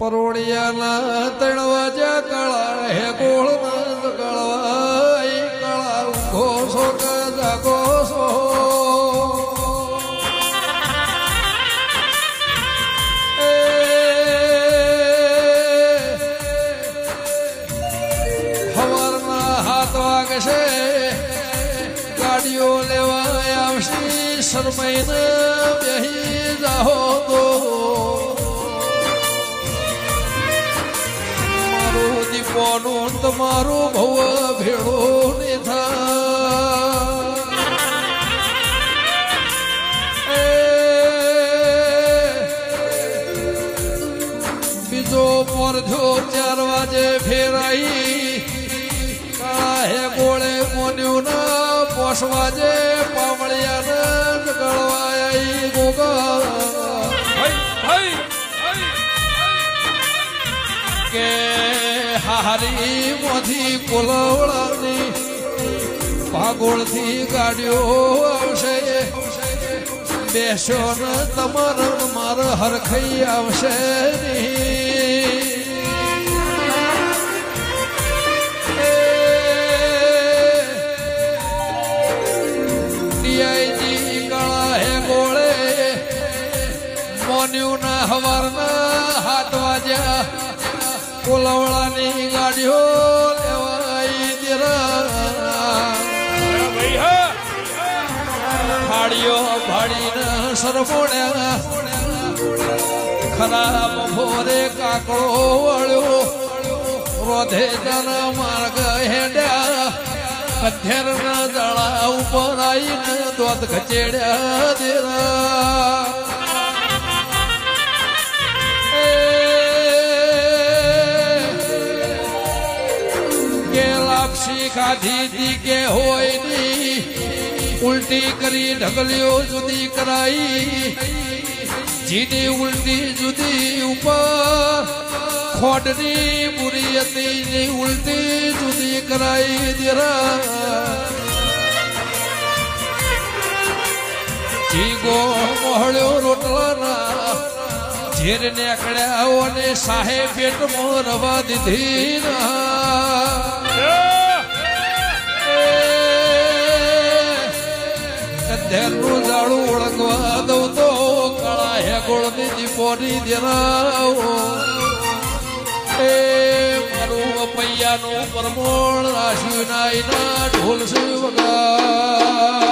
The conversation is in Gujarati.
રાજાના ત્રણ વાજા કળા હે ગોળ નંદ કળવાઈ કળા ઊંઘો છો જાગો હાથ વાગશે, ગાડીઓ લેવા આવશે શરમૈના બેહી જાહો તો. દીપોનું તમારો ભવ ભેળો ને થા બીજો મોરજો ચાર વાજે ફેરાઈ. હે ગોળે મોન્યું ના પોસવાજે પાવળિયા ને ગળવાઈ ગોગા કે હારી મોથી કોલવડાની પાગોળથી ગાડીઓ આવશે. બેસો ને તમાર માર હરખઈ આવશે ગોળે ના હવારના હાથ વાજ્યા. કોલવડાની ગાડીઓ લેવાઈ દેરા. ફાડીઓ ફાડીને સરફોડ્યા ખરાબ ભોરે કાકડો વળ્યો. રોધે જના માર્ગ હેડ્યા. અધેરના દળા ઉપર આવીને દોત ખચેડ્યા દેરા. લાપસી ખાધી તી કે હોયની ઉલટી કરી ઢગલ્યો જુદી કરાઈ. જીની ઉલટી જુદી ઉપર, ખોટની બુરી હતી ની ઉલટી જુદી કરાઈ દેરા જીગો મોહળ્યો રોટલાના ઝેર નીકળ્યા અને સાહેબ પેટમાં રવા દીધી ના. ધેરનું જાડું ઓળખવા દઉં તો કળા હે ગોળની દીપોની દેરાવો એ મારું પૈયાનું પરમોણ રાશિ નાઈના ઢોલ છે વગા